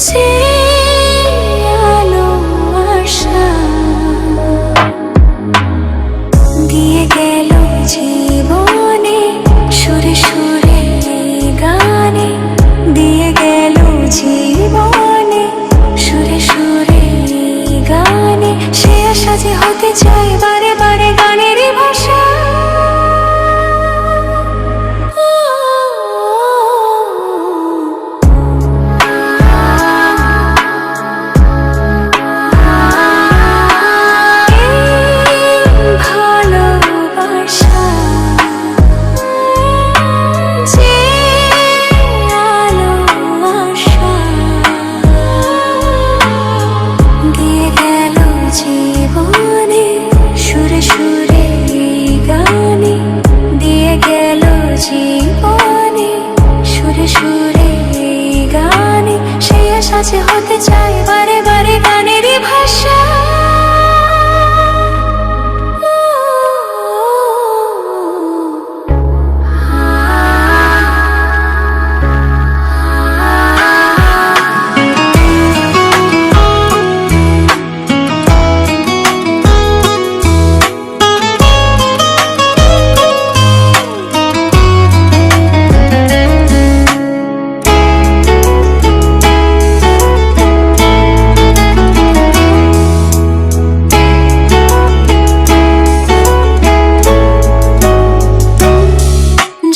see সাজে সে হতে চাই।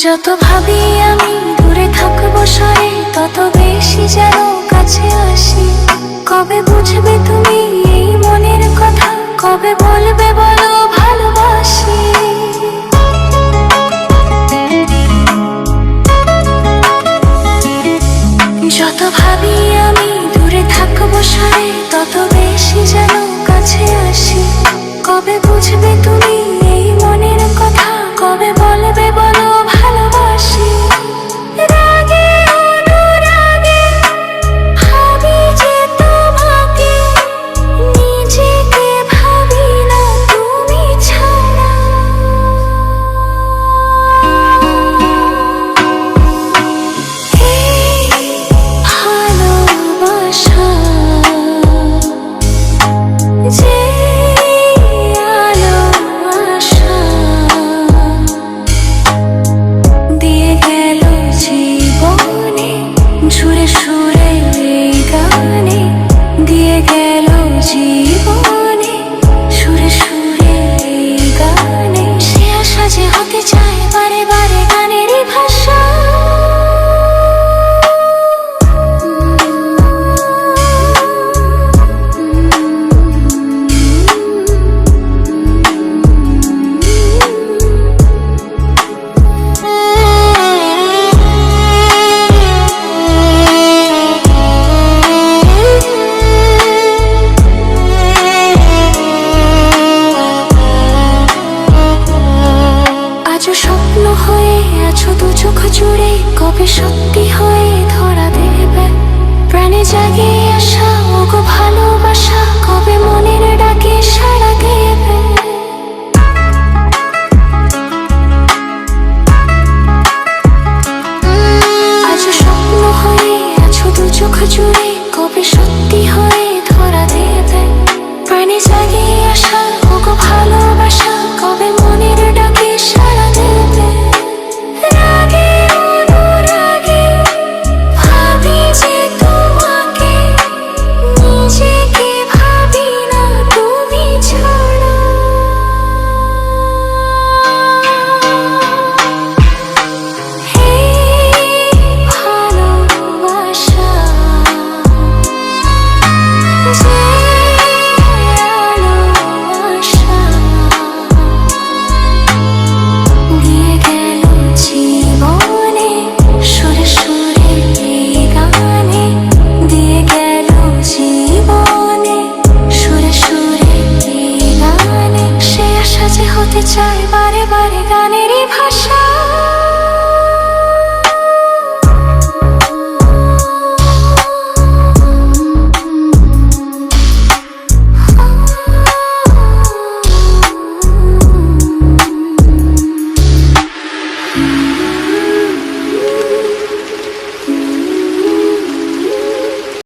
যত ভাবি আমি দূরে থাকব সরে তত বেশি যেন কাছে আসি। কবে বুঝবে তুমি এই মনের কথা? কবে বলবে বলো ভালোবাসি? যত ভাবি আমি দূরে থাকব সরে তত বেশি যেন কাছে আসি। কবে বুঝবে তুমি 你说